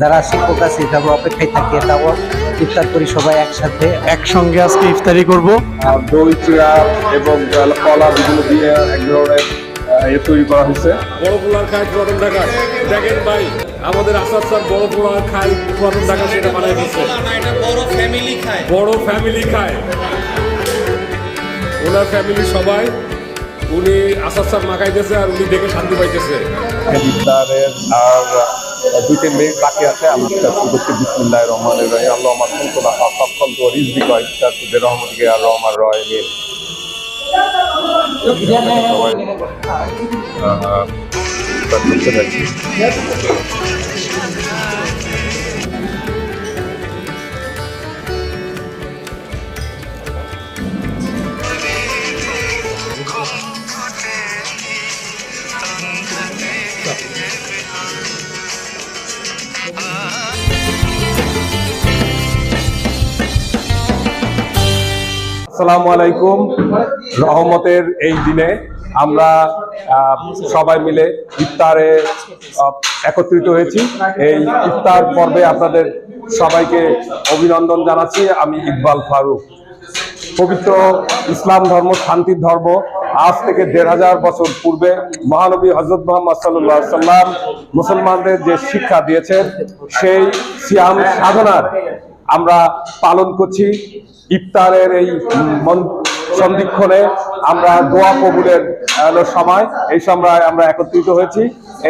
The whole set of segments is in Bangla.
যারা শিক্ষক আছে তারপর অপেক্ষায় থাকি তারপর ইফতার করি সবাই একসাথে। একসঙ্গে আজকে ইফতারি করব। দই চিড়া এবং কলা বিভিন্ন দিয়ে এক ধরনের এ তৈরি করা হয়েছে। বড় পোলার খাই পুরাতন ঢাকা। দেখেন ভাই আমাদের আসার সব বড় পোলার খাই পুরাতন ঢাকা সেটা বানাই দিচ্ছে বড় ফ্যামিলি খায়। বড় ফ্যামিলি খায়। ওনার ফ্যামিলি সবাই উনি আসাদ স্যার মাখাইতেছে আর উনি দেখে শান্তি পাইতেছে ইফতারের আর দুই তিন বাকি আছে আমরা শুরু করছি বিসমুল্লাহ রহমানের রহিম আল্লাহ আমার কুন্তলা সফল তো রিজবি কয় ইফতার সুদে রহমতকে আর রহমান রয় মিল সবাই আসসালামু আলাইকুম। রহমতের এই দিনে আমরা সবাই মিলে ইফতারে একত্রিত হয়েছি। এই ইফতার পর্বে আপনাদের সবাইকে অভিনন্দন জানাচ্ছি। আমি ইকবাল ফারুক। পবিত্র ইসলাম ধর্ম, শান্তির ধর্ম, আজ থেকে দেড় হাজার বছর পূর্বে মহানবী হজরত মোহাম্মদ সাল্লাম মুসলমানদের যে শিক্ষা দিয়েছেন, সেই সিয়াম সাধনার আমরা পালন করছি ইফতারের এই সন্ধিক্ষণে। আমরা দোয়া কবুলের সময়। এই সময় আমরা একত্রিত হয়েছি।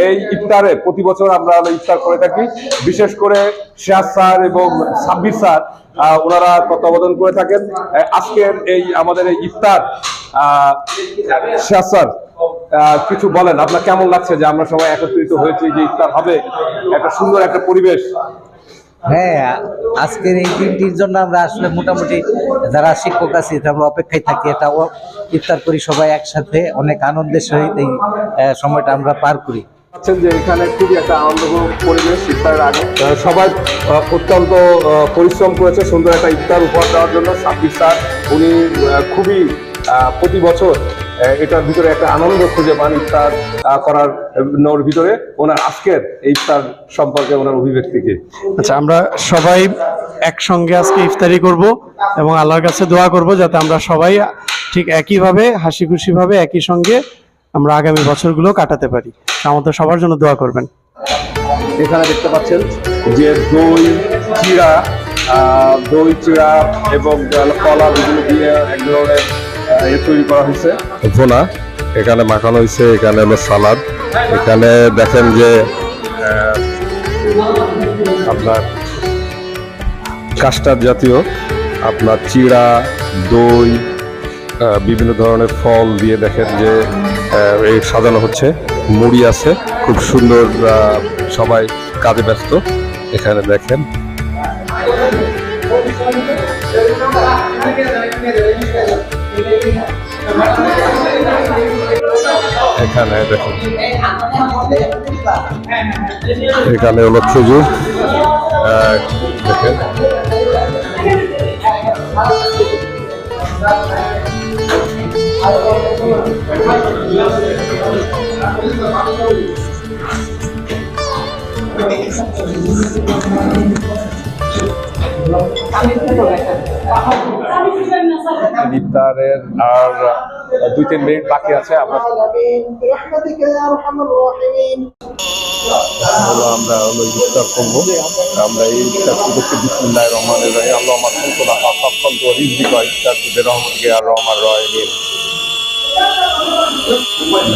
এই ইফতারে প্রতি বছর আমরা ইফতার করে থাকি। বিশেষ করে শেয়ার স্যার এবং সাব্বির স্যার ওনারা তত্ত্বাবধান করে থাকেন। আজকের এই আমাদের এই ইফতার শেয়ার স্যার কিছু বলেন। আপনার কেমন লাগছে যে আমরা সবাই একত্রিত হয়েছি যে ইফতার হবে? একটা সুন্দর একটা পরিবেশ। হ্যাঁ আজকের এই দিনটির জন্য আমরা আসলে মোটামুটি যারা শিক্ষক আছি তারপর অপেক্ষায় থাকি। এটা ইফতার করি সবাই একসাথে, অনেক আনন্দের সহিত এই সময়টা আমরা পার করি। যে এখানে খুবই একটা পরিবেশ আগে। সবাই অত্যন্ত পরিশ্রম করেছে সুন্দর একটা ইফতার উপহার দেওয়ার জন্য। সাব্বির স্যার, উনি খুবই প্রতি বছর এটার ভিতরে একটা আনন্দ খুঁজে পান ইফতার করার নোর ভিতরে ওনার আজকের এই ইফতার সম্পর্কে ওনার অভিব্যক্তিকে। আচ্ছা আমরা সবাই একসঙ্গে আজকে ইফতারি করব এবং আল্লাহর কাছে দোয়া করব যাতে আমরা সবাই ঠিক একইভাবে হাসি খুশিভাবে একই সঙ্গে আমরা আগামী বছরগুলো কাটাতে পারি। আমাদের সবার জন্য দোয়া করবেন। এখানে দেখতে পাচ্ছেন যে দই চিড়া আহ, দই চিড়া এবং কলা যেগুলো দিয়ে এক ধরনের ভোনা, এখানে মাখানো হয়েছে, এখানে হলো সালাদ। এখানে দেখেন যে আপনার কাস্টার্ড জাতীয় আপনার চিড়া, দই বিভিন্ন ধরনের ফল দিয়ে দেখেন যে এই সাজানো হচ্ছে। মুড়ি আছে, খুব সুন্দর সবাই কাজে ব্যস্ত। এখানে দেখেন এখানে দেখুন। এখানে হলো খেজুর। দেখেন। ইফতারের আর দুই, তিন মিনিট বাকি আছে, আমরা হলো ইফতার করব। আমরা এই ইফতার রহমান আল্লাহ আমার ইফতার রহমানকে আর রহমান রহিম।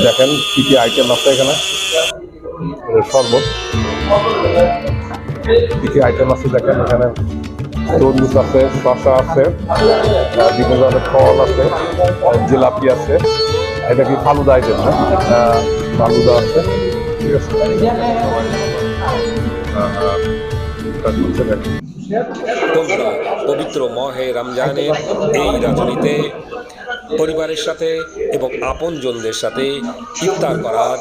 দেখেন কি কি আইটেম আছে এখানে? শরবত। কি কি আইটেম আছে দেখেন এখানে? তরমুজ আছে শসা আছে বিভিন্ন ধরনের ফল আছে জিলাপি আছে। এটা কি ফালুদা আইটেম না? ফালুদা আছে। ঠিক পবিত্র মহে রমজানের এই রাজনীতিতে পরিবারের সাথে এবং আপনজনদের সাথে ইফতার করার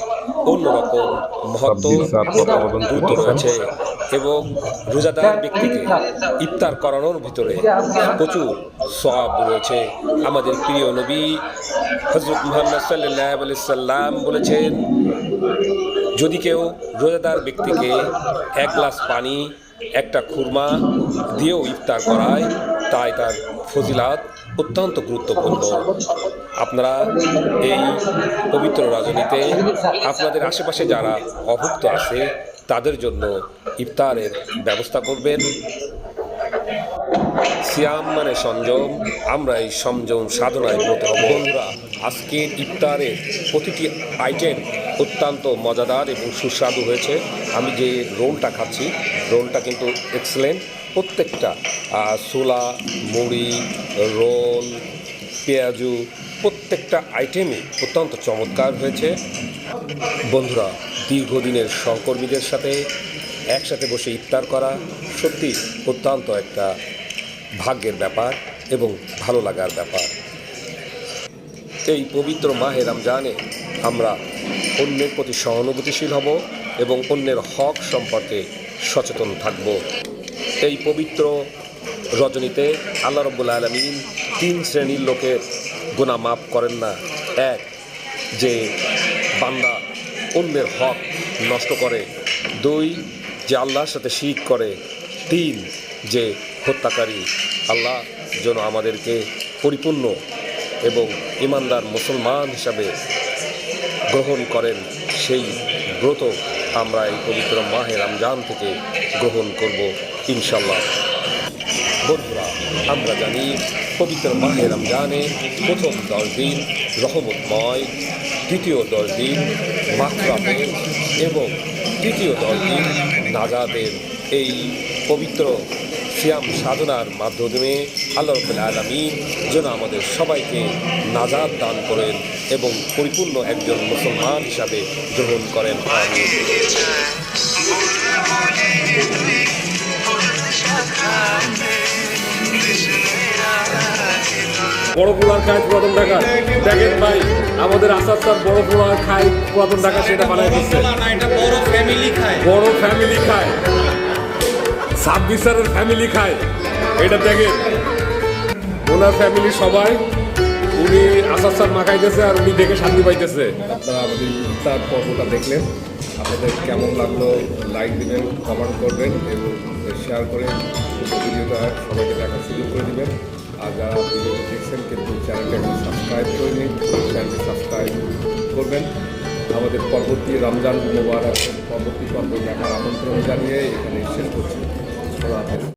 অন্যরকম মহত্ব গুরুত্ব রয়েছে এবং রোজাদার ব্যক্তিকে ইফতার। করানোর ভিতরে প্রচুর সব রয়েছে। আমাদের প্রিয় নবী হজরত মুহাম্মদ সাল্লাহ সাল্লাম বলেছেন যদি কেউ রোজাদার ব্যক্তিকে এক গ্লাস পানি একটা খুরমা দিয়েও ইফতার করায় তাই তার ফজিলাত অত্যন্ত গুরুত্বপূর্ণ। আপনারা এই পবিত্র রজনীতে আপনাদের আশেপাশে যারা অভুক্ত আছে তাদের জন্য ইফতারের ব্যবস্থা করবেন। সিয়াম মানে সংযম। আমরা এই সংযম সাধনায় ব্রত হব। বন্ধুরা আজকের ইফতারের প্রতিটি আইটেম অত্যন্ত মজাদার এবং সুস্বাদু হয়েছে। আমি যে রোলটা খাচ্ছি, রোলটা কিন্তু এক্সেলেন্ট প্রত্যেকটা ছোলা, মুড়ি, রোল, পেঁয়াজু, প্রত্যেকটা আইটেমই অত্যন্ত চমৎকার হয়েছে। বন্ধুরা দীর্ঘদিনের সহকর্মীদের সাথে একসাথে বসে ইফতার করা সত্যি অত্যন্ত একটা ভাগ্যের ব্যাপার এবং ভালো লাগার ব্যাপার। এই পবিত্র মাহে রমজানে আমরা অন্যের প্রতি সহানুভূতিশীল হব এবং অন্যের হক সম্পর্কে সচেতন থাকব। এই পবিত্র রজনীতে আল্লাহ রব্বুল আলমিন তিন শ্রেণির লোকের গুণা মাফ করেন না। এক, যে বান্দা অন্যের হক নষ্ট করে। দুই, যে আল্লাহর সাথে শিখ করে। তিন, যে হত্যাকারী। আল্লাহ যেন আমাদেরকে পরিপূর্ণ এবং ইমানদার মুসলমান হিসাবে গ্রহণ করেন। সেই ব্রত আমরা এই পবিত্র মাহে রমজান থেকে গ্রহণ করব ইনশাল্লাহ বন্ধুরা, আমরা জানি পবিত্র মাহে রমজানে প্রথম দশ দিন রহমতময়, দ্বিতীয় দশ দিন মাত্রাতের এবং তৃতীয় দলটি নাজাদের এই পবিত্র সিয়াম সাধনার মাধ্যমে আল্লাহ আলমিন যেন আমাদের সবাইকে নাজাদ দান করেন এবং পরিপূর্ণ একজন মুসলমান হিসাবে গ্রহণ করেন। আমিন। বড় পোলার খায় পুরাতন ঢাকা। দেখেন ভাই আমাদের আসাদ স্যার বড় পোলার খায় পুরাতন ঢাকা সেটা বানাই দিচ্ছে। বড় ফ্যামিলি খায়। বড় ফ্যামিলি খায়। ছাব্বিশ ফ্যামিলি খায়। এটা দেখেন। ওনার ফ্যামিলি সবাই উনি আসাদ স্যার মাখাইতেছে আর উনি দেখে শান্তি পাইতেছে। আপনারা আমাদের ইফতার পর্বটা দেখলেন। আপনাদের কেমন লাগল লাইক দিবেন কমেন্ট করবেন এবং শেয়ার করে ভিডিওটা সবাইকে দেখার সুযোগ করে দিবেন। আর যারা ভিডিওটি দেখছেন, কিন্তু চ্যানেলটা এখন সাবস্ক্রাইব করেনি চ্যানেলটি সাবস্ক্রাইব করবেন আমাদের পরবর্তী রমজান মোবারক, পরবর্তী পর্ব দেখার আমন্ত্রণ জানিয়ে এখানে শেষ করছি।